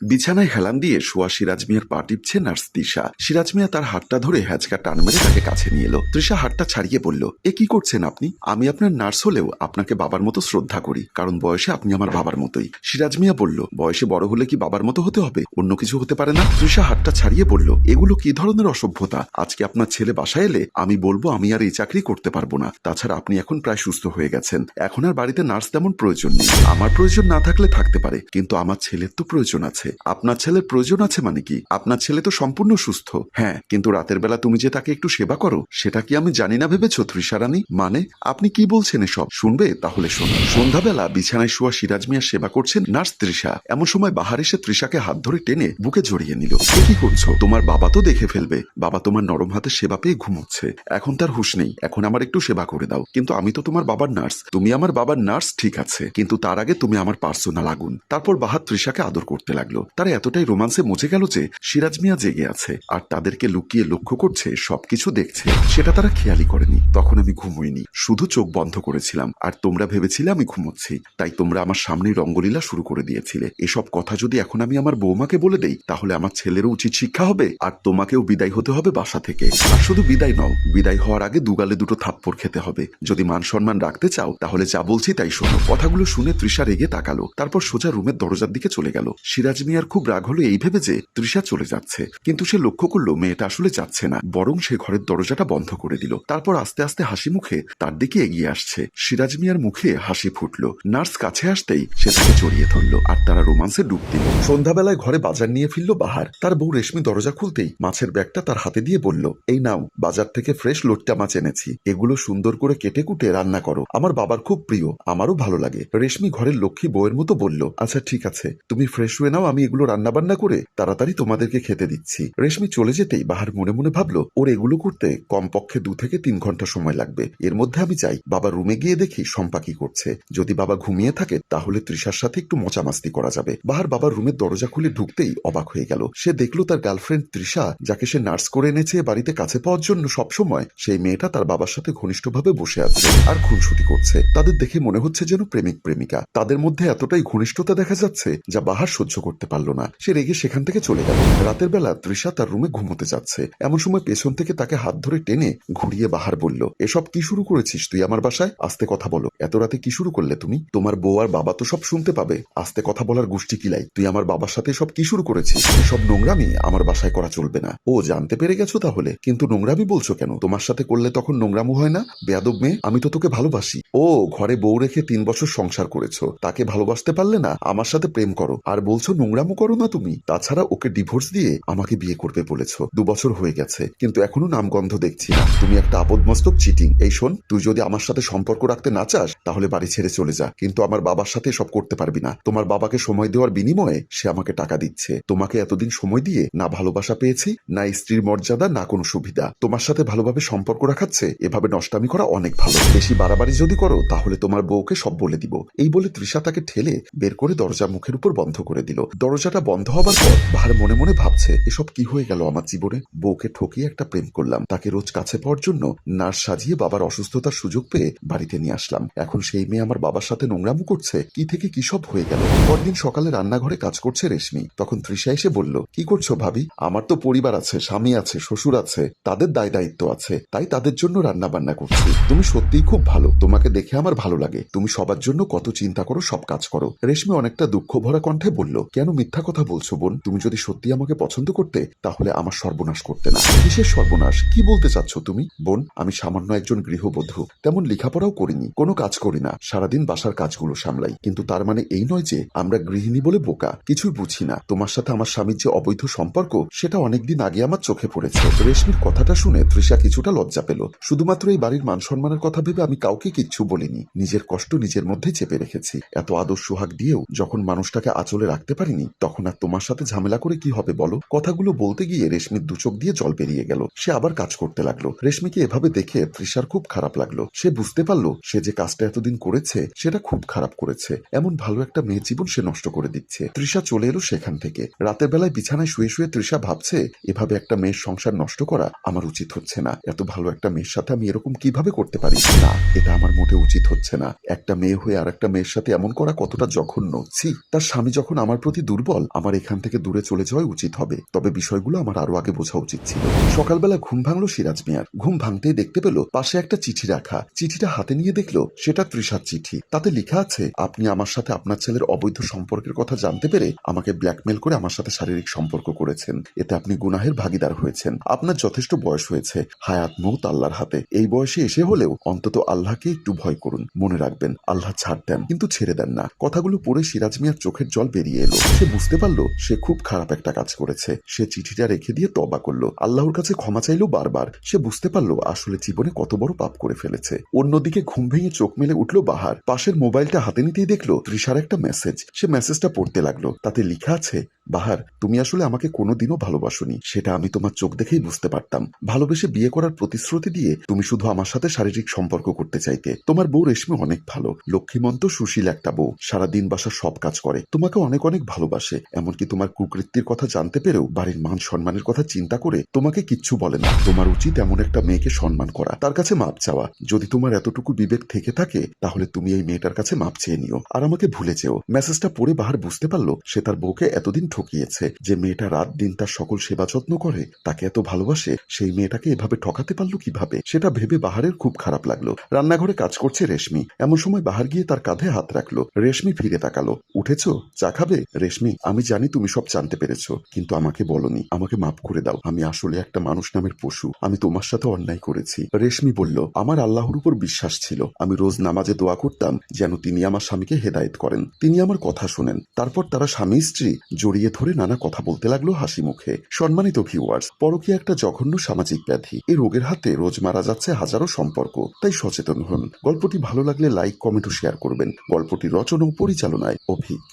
বিছানায় হেলান দিয়ে শোয়া সিরাজ মিয়ার পা টিপছে নার্স তৃষা। সিরাজ মিয়া তার হাতটা ধরে হ্যাচকা টান মেরে তাকে কাছে নিয়ে এলো। তৃষা হাতটা ছাড়িয়ে বলল, এ কি করছেন আপনি? আমি আপনার নার্স হলেও আপনাকে বাবার মতো শ্রদ্ধা করি, কারণ বয়সে আপনি আমার বাবার মতোই। সিরাজ মিয়া বলল, বয়সে বড় হলে কি বাবার মতো হতে হবে? অন্য কিছু হতে পারে না? তৃষা হাতটা ছাড়িয়ে বলল, এগুলো কি ধরনের অসভ্যতা? আজকে আপনার ছেলে বাসায় এলে আমি বলব আমি আর এই চাকরি করতে পারব না। তাছাড়া আপনি এখন প্রায় সুস্থ হয়ে গেছেন। এখন আর বাড়িতে নার্স তেমন প্রয়োজন নেই। আমার প্রয়োজন না থাকলে থাকতে পারে, কিন্তু আমার ছেলের তো প্রয়োজন আছে। আপনার ছেলের প্রয়োজন আছে মানে কি? আপনার ছেলে তো সম্পূর্ণ সুস্থ। হ্যাঁ কিন্তু রাতের বেলা তুমি যে তাকে একটু সেবা করো, সেটা কি আমি জানি না ভেবেছ ত্রিশারানী মানে আপনি কি বলছেন এসব? শুনবে? তাহলে শোনো। সন্ধ্যাবেলা বিছানায় শোয়া সিরাজ মিয়া সেবা করছেন নার্স তৃষা। এমন সময় বাহার এসে তৃষাকে হাত ধরে টেনে বুকে জড়িয়ে নিল। কি করছ? তোমার বাবা তো দেখে ফেলবে। বাবা তোমার নরম হাতে সেবা পেয়ে ঘুমোচ্ছে। এখন তার হুশ নেই। এখন আমার একটু সেবা করে দাও। কিন্তু আমি তো তোমার বাবার নার্স। তুমি আমার বাবার নার্স ঠিক আছে। কিন্তু তার আগে তুমি আমার পার্সোনাল আগুন। তারপর বাহার তৃষাকে আদর করতে লাগল। তারা এতটাই রোমান্সে মুছে গেল যে সিরাজ মিয়া জেগে আছে আর তাদেরকে লুকিয়ে লক্ষ্য করছে, সবকিছু দেখছে। সেটা তারা খেয়ালই করেনি। তখন আমি ঘুমোইনি। শুধু চোখ বন্ধ করেছিলাম। আর তোমরা ভেবেছিলে আমি ঘুমোচ্ছি। তাই তোমরা আমার সামনেই রঙ্গলীলা শুরু করে দিয়েছিলে। এসব কথা যদি এখন আমি আমার বৌমাকে বলে দেই, তাহলে আমার ছেলেরও উচিত শিক্ষা হবে আর তোমাকেও বিদায় হতে হবে বাসা থেকে। আর শুধু বিদায় নও, বিদায় হওয়ার আগে দুগালে দুটো থাপ্পড় খেতে হবে। যদি মান সম্মান রাখতে চাও, তাহলে যা বলছি তাই শোনো। কথাগুলো শুনে তৃষা রেগে তাকালো। তারপর সোজা রুমের দরজার দিকে চলে গেল। সিরাজ মিয়ার খুব রাগ হলো এই ভেবে যে তৃষা চলে যাচ্ছে। কিন্তু সে লক্ষ্য করল মেয়েটা আসলে যাচ্ছে না, বরং সে ঘরের দরজাটা বন্ধ করে দিল। তারপর আস্তে আস্তে হাসি মুখে তার দিকে এগিয়ে আসছে। সিরাজ মিয়ার মুখে হাসি ফুটলো। নার্স কাছে আসতেই সে তাকে জড়িয়ে ধরলো আর তারা রোমান্সে ডুব দিল। সন্ধ্যাবেলায় ঘরে বাজার নিয়ে ফিরল বাহার। তার বউ রেশমি দরজা খুলতেই মাছের ব্যাগটা তার হাতে দিয়ে বলল, এই নাও, বাজার থেকে ফ্রেশ লোটটা মাছ এনেছি। এগুলো সুন্দর করে কেটে কুটে রান্না করো। আমার বাবার খুব প্রিয়, আমারও ভালো লাগে। রেশমি ঘরের লক্ষ্মী বউয়ের মতো বলল আচ্ছা ঠিক আছে। তুমি ফ্রেশ হয়ে নাও আমি এগুলো রান্না বান্না করে তাড়াতাড়ি তোমাদেরকে খেতে দিচ্ছি। রেশমি চলে যেতেই বাহার মনে মনে ভাবলো, ওর এগুলো করতে কমপক্ষে দু থেকে তিন ঘণ্টা সময় লাগবে। এর মধ্যে আমি চাই বাবা রুমে গিয়ে দেখি সম্পা কি করছে। যদি বাবা ঘুমিয়ে থাকে, তাহলে তৃষার সাথে একটু মচামাস্তি করা যাবে। বাহার বাবার রুমের দরজা খুলে ঢুকতেই অবাক হয়ে গেল। সে দেখল তার গার্লফ্রেন্ড তৃষা, যাকে সে নার্স করে এনেছে বাড়িতে কাছে পাওয়ার জন্য সবসময়, সেই মেয়েটা তার বাবার সাথে ঘনিষ্ঠভাবে বসে আছে আর খুনসুটি করছে। তাদের দেখে মনে হচ্ছে যেন প্রেমিক প্রেমিকা। তাদের মধ্যে এতটাই ঘনিষ্ঠতা দেখা যাচ্ছে, যা বাহার সহ্য করতে পারল না। সে রেগে সেখান থেকে চলে গেল। রাতের বেলা তৃষা তার রুমে ঘুমোতে যাচ্ছে। এমন সময় পেছন থেকে তাকে হাত ধরে টেনে ঘুরিয়ে বাহার বলল, এসব কি শুরু করেছিস তুই আমার বাসায়? আস্তে কথা বলো। এত রাতে কি শুরু করলে তুমি? তোমার বউ আর বাবা তো সব শুনতে পাবে। আস্তে কথা বলার গোষ্ঠী কিলাই তুই আমার বাবার সাথে সব কি শুরু করেছিস? এসব নোংরামি আমার বাসায় করা চলবে না। ও, জানতে পেরে গেছো তাহলে? কিন্তু নোংরামি বলছো কেন? তোমার সাথে করলে তখন নোংরামু হয় না? বেয়াদব মেয়ে, আমি তো তোকে ভালোবাসি। ও, ঘরে বউ রেখে তিন বছর সংসার করেছ। তাকে ভালোবাসতে পারলে না? আমার সাথে প্রেম করো। আর বলছো নোংরামু করো না তুমি। তাছাড়া ওকে ডিভোর্স দিয়ে আমাকে বিয়ে করবে বলেছ। দু বছর হয়ে গেছে, কিন্তু এখনও নামগন্ধ দেখছি তুমি একটা আপদমস্তক চিটিং এই শোন, তুই যদি আমার সাথে সম্পর্ক রাখতে না চাস, তাহলে বাড়ি ছেড়ে চলে যা। কিন্তু আমার বাবার সাথে সব করতে পারবি না। তোমার বাবাকে সময় দেওয়ার বিনিময়ে সে আমাকে টাকা দিচ্ছে। তোমাকে এতদিন সময় দিয়ে না ভালোবাসা পেয়েছি, না স্ত্রীর মর্যাদা, না কোনো সুবিধা। তোমার সাথে ভালোভাবে সম্পর্ক রাখাচ্ছে, এভাবে নষ্টামি করা অনেক ভালো। বেশি বাড়াবাড়ি যদি করো, তাহলে তোমার বউকে সব বলে দিব। এই বলে তৃষা তাকে ঠেলে বের করে দরজা মুখের উপর বন্ধ করে দিল। দরজাটা বন্ধ হবার পর বাহার মনে মনে ভাবছে, এসব কি হয়ে গেল আমার জীবনে? বউকে ঠকিয়ে একটা প্রেম করলাম, তাকে রোজ কাছে পাওয়ার জন্য নার্স সাজিয়ে বাবার অসুস্থতার সুযোগ পেয়ে বাড়িতে নিয়ে আসলাম। এখন সেই মেয়ে আমার বাবার সাথে নোংরামু করছে, কি থেকে কি সব হয়ে গেল? পরদিন সকালে রান্নাঘরে কাজ করছে রেশমি। তখন তৃষা এসে বলল, কি করছ ভাবি? আমার তো পরিবার আছে, স্বামী আছে, শ্বশুর আছে, তাদের দায় দায়িত্ব আছে, তাই তাদের জন্য রান্না বান্না করছি। তুমি সত্যিই খুব ভালো, তোমাকে দেখে আমার ভালো লাগে। তুমি সবার জন্য কত চিন্তা করো, সব কাজ করো। রেশমি অনেকটা দুঃখ ভরা কণ্ঠে বলল, কেন মিথ্যা কথা বলছো বোন? তুমি যদি সত্যি আমাকে পছন্দ করতে, তাহলে আমার সর্বনাশ করতে না। কিসের সর্বনাশ? কি বলতে চাচ্ছ তুমি? বোন, আমি সামান্য একজন গৃহবধূ। তেমন লেখাপড়াও করিনি, কোনো কাজ করি না। সারাদিন বাসার কাজগুলো সামলাই। কিন্তু তার মানে এই নয় যে, আমরা গৃহিণী বলে বোকা। কিছুই বুঝি না। তোমার সাথে আমার স্বামীর যে অবৈধ সম্পর্ক, সেটা অনেকদিন আগে আমার চোখে পড়েছে। রেশমির কথাটা শুনে তৃষা কিছুটা লজ্জা পেল। শুধুমাত্র এই বাড়ির মান সম্মানের কথা ভেবে আমি কাউকে কিচ্ছু বলিনি। নিজের কষ্ট নিজের মধ্যে চেপে রেখেছি। এত আদর সোহাগ দিয়েও যখন মানুষটাকে আচলে রাখতে পারিনি তখন আর তোমার সাথে ঝামেলা করে কি হবে বলো? কথাগুলো বলতে গিয়ে রেশমির দুচোখ দিয়ে জল বেরিয়ে গেল। সে আবার কাজ করতে লাগল। রেশমিকে এভাবে দেখে তৃষার খুব খারাপ লাগল। সে বুঝতে পারল, সে যে কাজটা এতদিন করেছে, সেটা খুব খারাপ করেছে। এমন ভালো একটা মেয়ের জীবন সে নষ্ট করে দিচ্ছে। তৃষা চলে এলো সেখান থেকে। রাতের বেলায় বিছানায় শুয়ে শুয়ে তৃষা ভাবছে, এভাবে একটা মেয়ের সংসার নষ্ট করা আমার উচিত হচ্ছে না। এত ভালো একটা মেয়ের সাথে আমি এরকম কীভাবে করতে পারি? না, এটা আমার মোটে উচিত হচ্ছে না। একটা মেয়ে হয়ে আর একটা মেয়ের সাথে এমন করা কতটা জঘন্য? ছি! তার স্বামী যখন আমার প্রতি দুর্বল, আমার এখান থেকে দূরে চলে যাওয়াই উচিত হবে। তবে বিষয়গুলো আমার আরও আগে বোঝা উচিত ছিল। সকালবেলা ঘুম ভাঙলো সিরাজ মিয়ার। ঘুম ভাঙতেই দেখতে পেল পাশে একটা চিঠি রাখা। চিঠিটা হাতে নিয়ে দেখল সেটা তৃষার চিঠি। তাতে লেখা আছে, আপনি আমার সাথে আপনার ছেলের অবৈধ সম্পর্কের কথা জানতে পেরে আমাকে ব্ল্যাকমেল করে আমার সাথে শারীরিক সম্পর্ক করেছেন। এতে আপনি গুনাহের ভাগিদার হয়েছেন। আপনার যথেষ্ট বয়স হয়েছে। হায়াত মৌত আল্লাহর হাতে। এই বয়সে এসে হলেও অন্তত আল্লাহকে একটু ভয় করুন। মনে রাখবেন, আল্লাহ ছাড় দেন, কিন্তু ছেড়ে দেন না। কথাগুলো পড়ে সিরাজ মিয়ার চোখের জল বেরিয়ে এলো। সে বুঝতে পারল সে খুব খারাপ একটা কাজ করেছে। সে চিঠিটা রেখে দিয়ে তবা করল। আল্লাহর কাছে ক্ষমা চাইলো বারবার। সে বুঝতে পারল আসলে জীবনে কত বড় পাপ করে ফেলেছে। অন্যদিকে ঘুম ভেঙে চোখ মেলে উঠল বাহার। পাশের মোবাইলটা হাতে নিতেই দেখল তৃষার একটা মেসেজ সে মেসেজটা পড়তে লাগল। তাতে লিখা আছে বাহার, তুমি আসলে আমাকে কোনোদিনও ভালোবাসোনি। সেটা আমি তোমার চোখ দেখেই বুঝতে পারতাম। ভালোবেসে বিয়ে করার প্রতিশ্রুতি দিয়ে তুমি শুধু আমার সাথে শারীরিক সম্পর্ক করতে চাইতে। তোমার বউ রেশমি অনেক ভালো। লক্ষ্মীমন্ত সুশীল একটা বউ। সারা দিন বাসার সব কাজ করে। তোমাকে অনেক অনেক ভালোবাসে। এমনকি তোমার কুকৃত্তির কথা জানতে পেরেও বাড়ির মান সম্মানের কথা চিন্তা করে তোমাকে কিচ্ছু বলে না। তোমার উচিত এমন একটা মেয়েকে সম্মান করা। তার কাছে মাপ চাওয়া। যদি তোমার এতটুকু বিবেক থেকে থাকে, তাহলে তুমি এই মেয়েটার কাছে মাপ চেয়ে নিও। আর আমাকে ভুলে যেও। মেসেজটা পড়ে বাহার বুঝতে পারল, সে তার বউকে এতদিন ঠকিয়েছে যে মেয়েটা রাত দিন তার সকল সেবা যত্ন করে, তাকে এত ভালোবাসে, সেই মেয়েটাকে এভাবে ঠকাতে পারল কীভাবে? সেটা ভেবে বাহারের খুব খারাপ লাগল। রান্নাঘরে কাজ করছে রেশমি। এমন সময় বাহার গিয়ে তার কাঁধে হাত রাখল। রেশমি ফিরে তাকালো। উঠেছো? চা খাবে? রেশমি, আমি জানি তুমি সব জানতে পেরেছ, কিন্তু আমাকে বলনি। আমাকে মাফ করে দাও। আমি আসলে একটা মানুষ নামের পশু। আমি তোমার সাথে অন্যায় করেছি। রেশমি বলল, আমার আল্লাহর উপর বিশ্বাস ছিল। আমি রোজ নামাজে দোয়া করতাম, যেন তিনি আমার স্বামীকে হেদায়েত করেন। তিনি আমার কথা শোনেন। তারপর তারা স্বামী স্ত্রী জড়িয়ে ধরে নানা কথা বলতে লাগল হাসি মুখে। সম্মানিত ভিউয়ার্স পরকি একটা জঘন্য সামাজিক ব্যাধি। এ রোগের হাতে রোজ মারা যাচ্ছে হাজারো সম্পর্ক। তাই সচেতন হন। গল্পটি ভালো লাগলে লাইক কমেন্ট ও শেয়ার করবেন। গল্পটি রচনা ও পরিচালনায় অভিক।